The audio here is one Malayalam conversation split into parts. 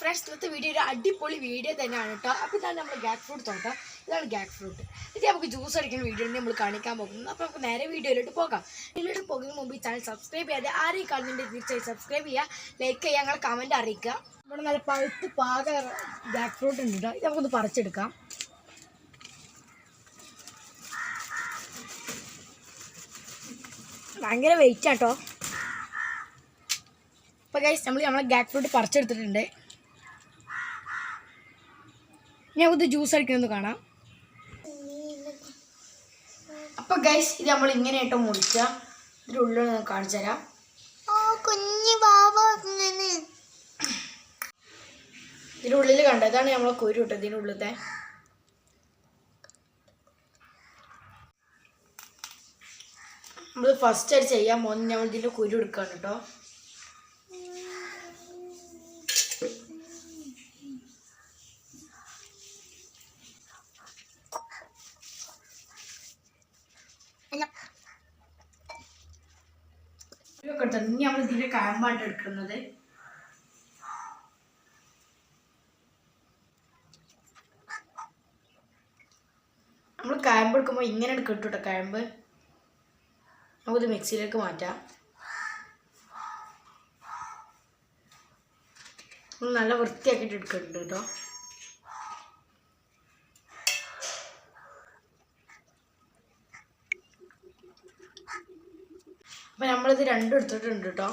ഫ്രണ്ട്സ് ഇന്നത്തെ വീഡിയോ ഒരു അടിപൊളി വീഡിയോ തന്നെയാണ് കേട്ടോ അപ്പോൾ ഇതാണ് നമ്മൾ ഗാക്ക് ഫ്രൂട്ട് തോട്ടം. ഇതാണ് ഗാക്ക് ഫ്രൂട്ട്. ഇത് നമുക്ക് ജ്യൂസ് അടിക്കുന്ന വീഡിയോ നമ്മൾ കാണിക്കാൻ പോകുന്നു അപ്പോൾ നമുക്ക് നേരെ വീഡിയോയിലോട്ട് പോകാം. വീഡിയോയിലോട്ട് പോകുന്നതിന് മുമ്പ് ഈ ചാനൽ സബ്സ്ക്രൈബ് ചെയ്യാതെ ആരെയും കാണുന്നുണ്ട് തീർച്ചയായും സബ്സ്ക്രൈബ് ചെയ്യുക. ലൈക്ക് ചെയ്യുക ഞങ്ങളെ കമന്റ് അറിയിക്കുക. നമ്മുടെ നല്ല പഴുത്ത് പാക ഗാക്ക് ഫ്രൂട്ട് ഉണ്ട് കേട്ടോ ഇത് നമുക്കൊന്ന് പറിച്ചെടുക്കാം. ഭയങ്കര വെയിറ്റ് ആട്ടോ അപ്പോൾ ഗൈസ് നമ്മൾ നമ്മളെ ഗാക്ക് ഫ്രൂട്ട് പറിച്ചെടുത്തിട്ടുണ്ട്. ഇനി ഇത് ജ്യൂസ് അടിക്കണമെന്ന് കാണാം. അപ്പൊ ഗൈസ് ഇത് നമ്മൾ ഇങ്ങനെയായിട്ട് മുറിക്കുക. ഇതിന്റെ ഉള്ളിൽ നിന്ന് കാണിച്ചു തരാം. ഓ കുഞ്ഞു ബാബ ഉള്ളിൽ കണ്ടോ? ഇതാണ് നമ്മളെ കുരു ഇട്ടത് ഇതിനുള്ളിലത്തെ നമ്മൾ ഫസ്റ്റ് ആയിട്ട് ചെയ്യാൻ പോകുന്നത് നമ്മൾ ഇതിന്റെ കുരു എടുക്കുകയാണ് കേട്ടോ. ഇനി നമ്മൾ ഇതിന്റെ കാമ്പായിട്ട് എടുക്കുന്നത്. നമ്മൾ ഇങ്ങനെ കിട്ടും കേട്ടോ നമുക്കിത് മിക്സിയിലേക്ക് മാറ്റാം. നമ്മൾ നല്ല വൃത്തിയാക്കിട്ട് എടുക്കുന്നുണ്ട് കേട്ടോ അപ്പം നമ്മളിത് രണ്ടും എടുത്തിട്ടുണ്ട് കേട്ടോ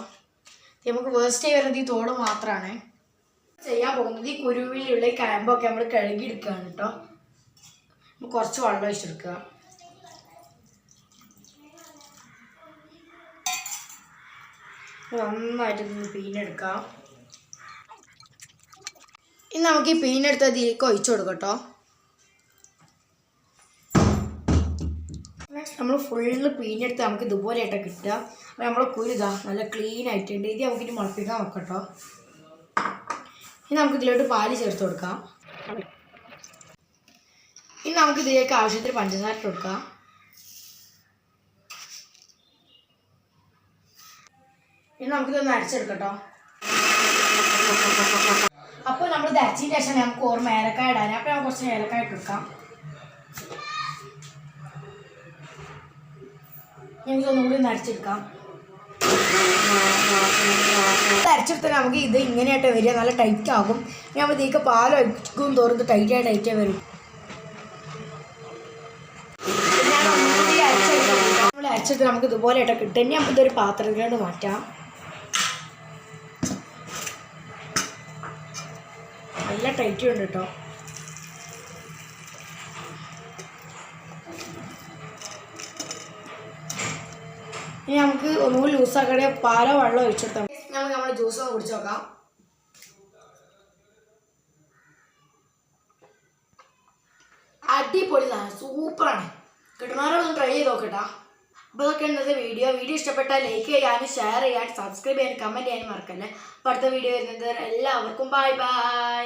നമുക്ക് വേസ്റ്റ് വരുന്നത് ഈ തോട് മാത്രമാണ് ചെയ്യാൻ പോകുന്നത് ഈ കുരുവിലുള്ള കായമ്പൊക്കെ നമ്മൾ കഴുകി എടുക്കുകയാണ് കേട്ടോ കുറച്ച് വെള്ളം ഒഴിച്ചെടുക്കുക നന്നായിട്ട് ഇതൊന്ന് പീനെടുക്കാം. ഇനി നമുക്ക് ഈ പീനെടുത്ത് അതിലേക്ക് ഒഴിച്ചു കൊടുക്കാം നമ്മൾ ഫുള്ള് പിഴിഞ്ഞെടുത്ത് നമുക്ക് ഇതുപോലെ ഇതുപോലെയായിട്ട് കിട്ടുക. അപ്പോൾ നമ്മൾ കുരുതാ നല്ല ക്ലീൻ ആയിട്ടുണ്ട്. ഇത് നമുക്കിനി മുളപ്പിക്കാൻ വെക്കട്ടോ ഇനി നമുക്ക് ഇതിലോട്ട് പാൽ ചേർത്ത് കൊടുക്കാം. ഇനി നമുക്ക് ഇതിലേക്ക് ആവശ്യത്തിന് പഞ്ചസാര കൊടുക്കാം. ഇനി നമുക്കിതൊന്ന് അരച്ചെടുക്കട്ടോ. അപ്പോൾ നമ്മൾ ഇത് അരച്ചതിന് ശേഷം നമുക്ക് ഓർമ്മ ഏലക്കായ ഇടാൻ അപ്പോൾ നമുക്ക് കുറച്ച് ഏലക്കായ കൊടുക്കാം. നമുക്ക് ഒന്നുകൂടി ഒന്ന് അരച്ചെടുക്കാം അരച്ചെടുത്താൽ നമുക്ക് ഇത് ഇങ്ങനെയായിട്ട് വരിക. നല്ല ടൈറ്റ് ആകും. ഞാൻ ഇതിലേക്ക് പാൽ ഒഴിക്കും തോറും ടൈറ്റായി വരും നമ്മൾ അരച്ചെടുത്ത് നമുക്ക് ഇതുപോലെ കിട്ടും ഇനി നമുക്ക് ഇതൊരു പാത്രത്തിലോട്ട് മാറ്റാം. നല്ല ടൈറ്റ് ഉണ്ട് കേട്ടോ. ഇനി നമുക്ക് ഒന്നുകൂടി ലൂസാക്കണേ പാലോ വെള്ളം ഒഴിച്ചെടുത്താൽ നമുക്ക് നമ്മുടെ ജ്യൂസ് ഒന്ന് കുടിച്ചു നോക്കാം. അടിപൊളി സാധനം സൂപ്പറാണ്. കിട്ടുന്നവരോടൊന്ന് ട്രൈ ചെയ്ത് നോക്കട്ടാ അപ്പോൾ ഇതൊക്കെ ഇന്നത്തെ വീഡിയോ വീഡിയോ ഇഷ്ടപ്പെട്ടാൽ ലൈക്ക് ചെയ്യാനും ഷെയർ ചെയ്യാനും സബ്സ്ക്രൈബ് ചെയ്യാനും കമന്റ് ചെയ്യാനും മറക്കല്ലേ. അപ്പോൾ അടുത്ത വീഡിയോ വരുന്നത് എല്ലാവർക്കും ബൈ ബൈ